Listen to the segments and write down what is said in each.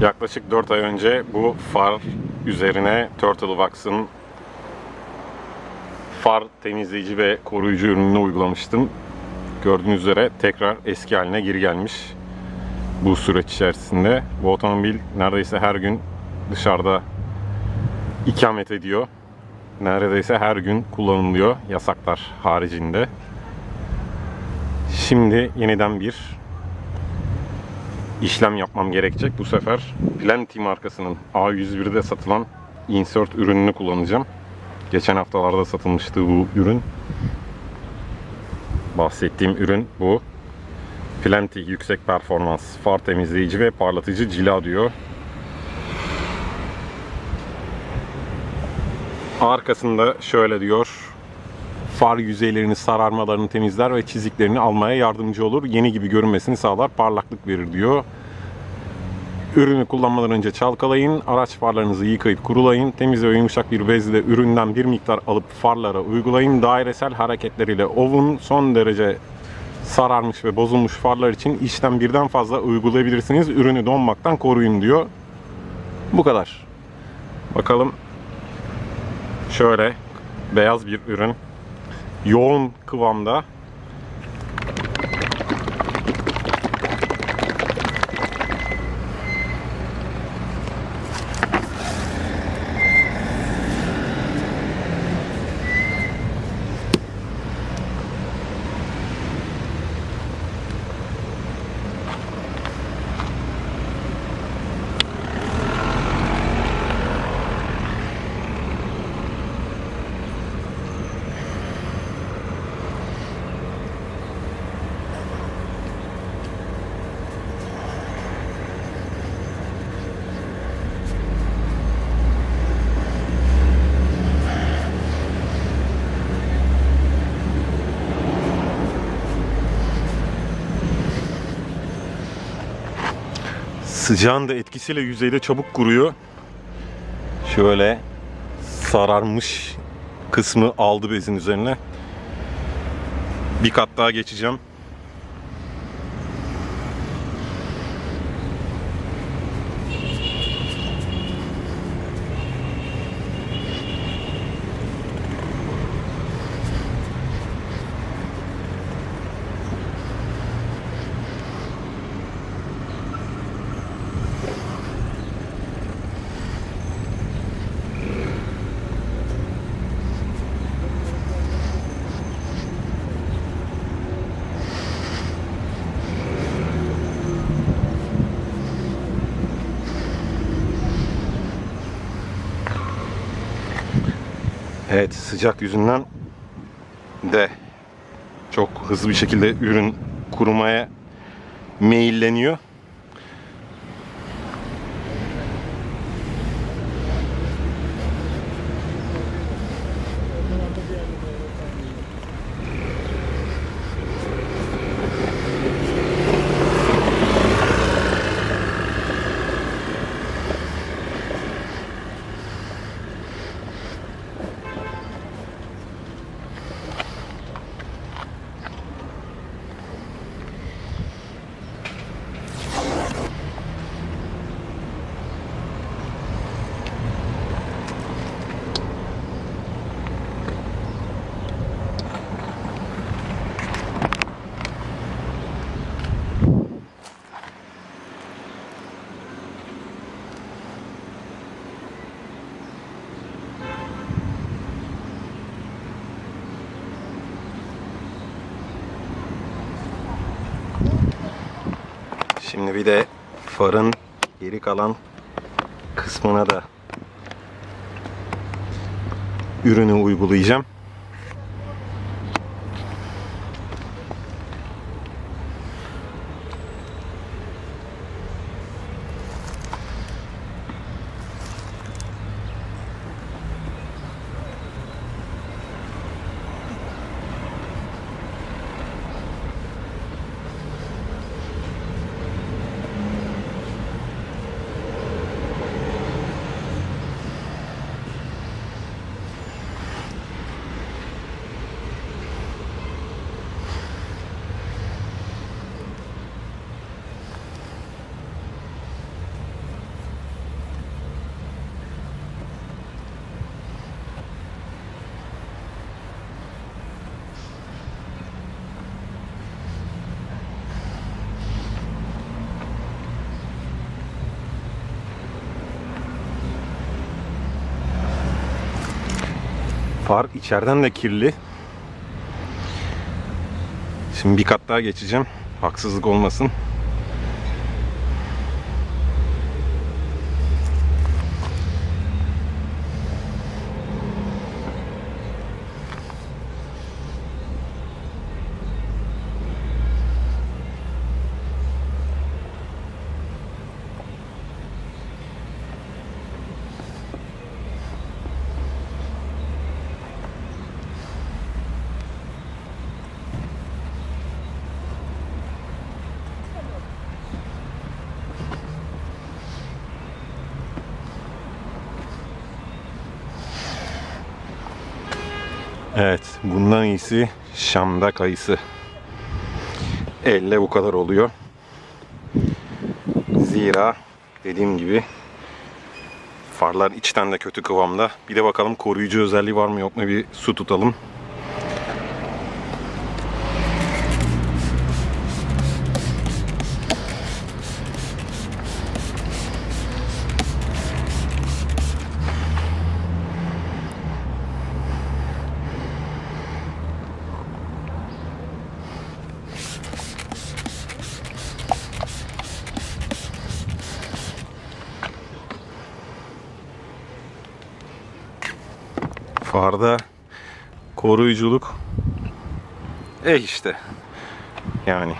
Yaklaşık 4 ay önce bu far üzerine Turtlewax'ın far temizleyici ve koruyucu ürününü uygulamıştım. Gördüğünüz üzere tekrar eski haline geri gelmiş bu süreç içerisinde. Bu otomobil neredeyse her gün dışarıda ikamet ediyor. Neredeyse her gün kullanılıyor yasaklar haricinde. Şimdi yeniden bir işlem yapmam gerekecek. Bu sefer Plenty markasının A101'de satılan insert ürününü kullanacağım. Geçen haftalarda satılmıştı bu ürün. Bahsettiğim ürün bu. Plenty yüksek performans far temizleyici ve parlatıcı cila diyor. Arkasında şöyle diyor. Far yüzeylerini, sararmalarını temizler ve çiziklerini almaya yardımcı olur. Yeni gibi görünmesini sağlar, parlaklık verir diyor. Ürünü kullanmadan önce çalkalayın. Araç farlarınızı yıkayıp kurulayın. Temiz ve yumuşak bir bezle üründen bir miktar alıp farlara uygulayın. Dairesel hareketleriyle ovun. Son derece sararmış ve bozulmuş farlar için işlem birden fazla uygulayabilirsiniz. Ürünü donmaktan koruyun diyor. Bu kadar. Bakalım şöyle beyaz bir ürün. Yoğun kıvamda. Sıcağın da etkisiyle yüzeyde çabuk kuruyor. Şöyle sararmış kısmı aldı bezin üzerine. Bir kat daha geçeceğim. Evet sıcak yüzünden de çok hızlı bir şekilde ürün kurumaya meyilleniyor. Şimdi bir de farın geri kalan kısmına da ürünü uygulayacağım. Far içeriden de kirli. Şimdi bir kat daha geçeceğim. Haksızlık olmasın. Evet, bundan iyisi Şam'da kayısı. Elle bu kadar oluyor. Zira dediğim gibi farlar içten de kötü kıvamda. Bir de bakalım koruyucu özelliği var mı yok mu bir su tutalım. Farda koruyuculuk eh işte yani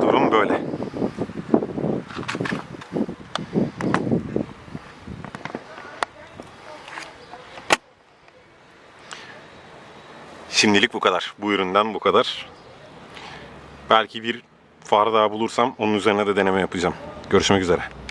durum böyle. Şimdilik bu kadar. Bu üründen bu kadar. Belki bir far daha bulursam onun üzerine de deneme yapacağım. Görüşmek üzere.